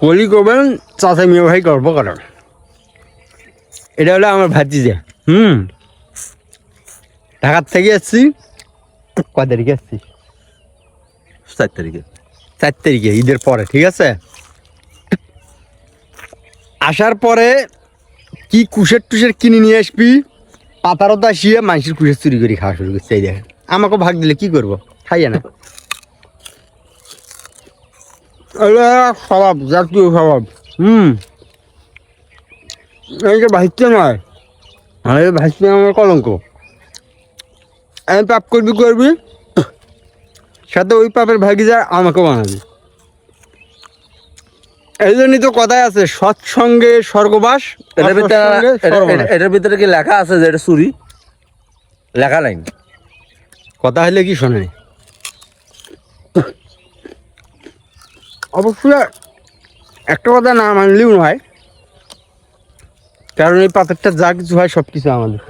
কলি করবেন চাচা মেয়ে ভাই গল্প করেন। এটা হলো আমার ভাতিজা। হুম। ঢাকার থেকে এসছি। কয় তারিখে এসছি? চার তারিখে। চার তারিখে ঈদের পরে ঠিক আছে? আসার পরে কি কুশের টুসের কিনে নিয়ে আসবি? পাতারত আসিয়ে মানুষের কুশের চুরি করে খাওয়া শুরু করছে এই দেখেন। আমাকে ভাগ দিলে কি করব? খাইয়া না। স্বভাব জাতীয় স্বভাব। হুম। এইটা ভাইতে নয় আর এই আমার কলঙ্ক আমি পাপ করবি করবি সাথে ওই পাপের ভাগিদার আমাকে বানাবি। এই জন্যই তো কথায় আছে সৎসঙ্গে স্বর্গবাস এটার ভিতরে এটা-। এটা- এটার ভিতরে কি লেখা আছে যে এটা চুরি? লেখা নাই। কথা হলে কি শোনে? অবশ্যই একটা কথা না মানলেও নয়। কারণ এই পাথরটা যা কিছু হয় সব কিছু আমাদের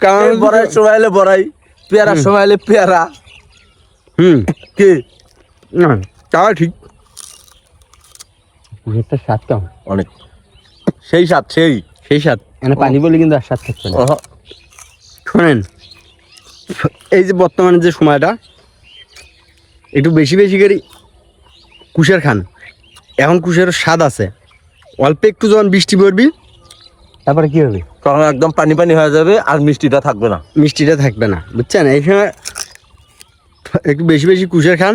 কারণ বড়াই সময় হলে বড়াই পেয়ারার সময় হলে পেয়ারা। হুম। কি? না তাও ঠিক। কুসেরটা স্বাদ কেমন? অনেক। সেই সাত সেই। সেই স্বাদ। এখানে পানি বলে কিন্তু আর স্বাদ থাকছে না। শোনেন এই যে বর্তমানে যে সময়টা একটু বেশি বেশি করে কুশের খান। এখন কুশের স্বাদ আছে। অল্প একটু যখন বৃষ্টি পড়বি তারপরে কি হবে? তখন একদম পানি পানি হয়ে যাবে আর মিষ্টিটা থাকবে না। মিষ্টিটা থাকবে না বুঝছেন? এই সময় একটু বেশি বেশি কুশের খান।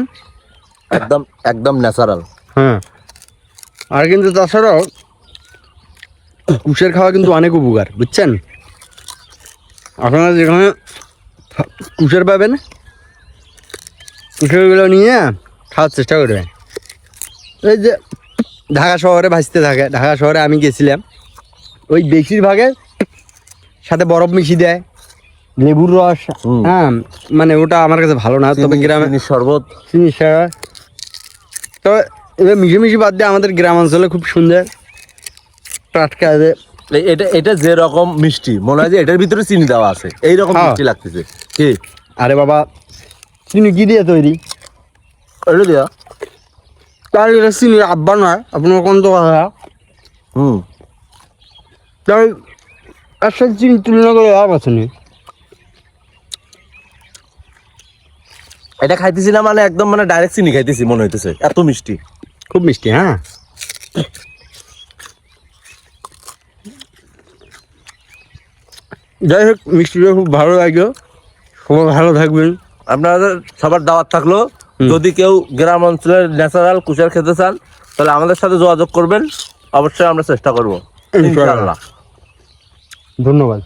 একদম একদম ন্যাচারাল হ্যাঁ। আর কিন্তু তাছাড়াও কুশের খাওয়া কিন্তু অনেক উপকার বুঝছেন? আপনারা যেখানে কুশের পাবেন কুশেরগুলো নিয়ে খাওয়ার চেষ্টা করবেন এই যে ঢাকা শহরে ভাসতে থাকে ঢাকা শহরে আমি গেছিলাম। ওই বেশিরভাগে সাথে বরফ মিশিয়ে দেয় লেবুর রস হ্যাঁ মানে ওটা আমার কাছে ভালো না তবে গ্রামে শরবত। চিনি সারা তবে এবার মিশে মিশি বাদ দিয়ে আমাদের গ্রাম অঞ্চলে খুব সুন্দর টাটকা এটা এটা যে রকম মিষ্টি মনে হয় যে এটার ভিতরে চিনি দেওয়া আছে। এই রকম হ্যাঁ। মিষ্টি লাগতেছে। কি? আরে বাবা চিনি কি দিয়ে তৈরি? ওটা দিয়া। তার এটা চিনি আব্বা নয় আপনার কোন তো কথা হুম তাই এর সাথে চিনি তুলনা করে লাভ আছে নি? এটা খাইতেছি না মানে একদম মানে ডাইরেক্ট চিনি খাইতেছি মনে হইতেছে। এত মিষ্টি। খুব মিষ্টি হ্যাঁ যাই হোক মিষ্টিটা খুব ভালো লাগল সবাই ভালো থাকবেন। আপনাদের সবার দাওয়াত থাকল। যদি কেউ গ্রাম অঞ্চলের ন্যাচারাল কুচার খেতে চান তাহলে আমাদের সাথে যোগাযোগ করবেন। অবশ্যই আমরা চেষ্টা করব। ইনশাআল্লাহ। ধন্যবাদ।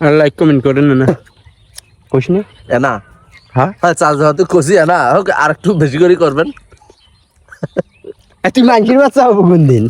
আর লাইক কমেন্ট করেন না কোশ না। এনা। হ্যাঁ? হ্যাঁ চার্জ হয়তো কষি এনা। হোক আর একটু বেশি করে করবেন। তুই মাংসের বাচ্চা হব কোন দিন